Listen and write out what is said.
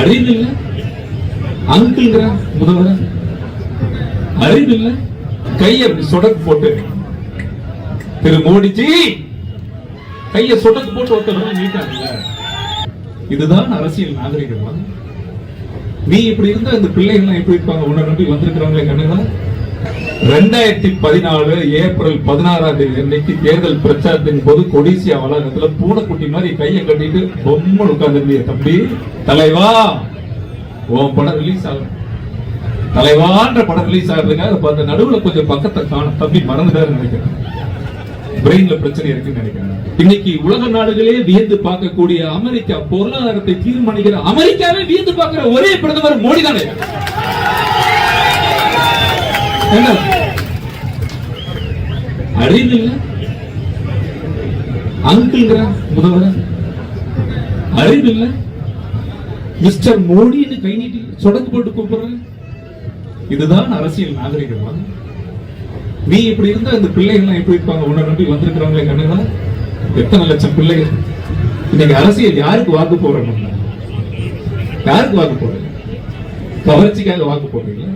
அறிவு இல்ல அங்கிள்ங்கிற முதல்வர். அறிவு இல்ல கைய சொடக்கு போட்டு. திரு மோடிஜி கைய சொடக்கு போட்டு ஒருத்தர் நீட்டாங்கல்ல இதுதான் அரசியல் நாகரிகமா. நீ இப்படி இருந்தா இந்த பிள்ளைகள் எப்படி இருப்பாங்க? உன்னை நம்பி வந்திருக்கிறவங்களே கண்ணுங்களா ரெண்டாயிரத்தி பதினாலு ஏப்ரல் பதினாறாம் தேதி அன்னைக்கு தேர்தல் பிரச்சாரத்தின் போது கொடிசியா வளாகத்துல பூனைக்குட்டி மாதிரி கையை கட்டிட்டு பொம்மை உட்கார்ந்து தம்பி. தலைவா உன் படம் ரிலீஸ் ஆகும் தலைவான்ற படம் ரிலீஸ் ஆகுறதுக்காக இப்ப அந்த நடுவுல கொஞ்சம் பக்கத்தை காணும். தம்பி மறந்துட்டாரு நினைக்கிறேன். பிரெயின்ல பிரச்சனை இருக்குன்னு நினைக்கிறேன். இன்னைக்கு உலக நாடுகளே வியந்து பார்க்கக்கூடிய அமெரிக்கா பொருளாதாரத்தை தீர்மானிக்கிற அமெரிக்காவே வியந்து பார்க்கிற ஒரே பிரதமர் மோடி தானே. என்ன? இல்ல அங்கிள்ங்கிற முதல்வர் அறிவு இல்ல மிஸ்டர் மோடின்னு கை நீட்டி சொடக்கு போட்டு கூப்பிடுற இதுதான் அரசியல் நாகரிகமா? நீ இப்படி இருந்தா இந்த பிள்ளைகள்லாம் எப்படி இருப்பாங்க? உன்னை நம்பி வந்திருக்கிறவங்களே கண்ணுங்களா எத்தனை லட்சம் பிள்ளைகள்? இன்னைக்கு அரசியல் யாருக்கு வாக்கு போறணும் யாருக்கு வாக்கு போடுறீங்க கவர்ச்சிக்காக வாக்கு போடுறீங்களா?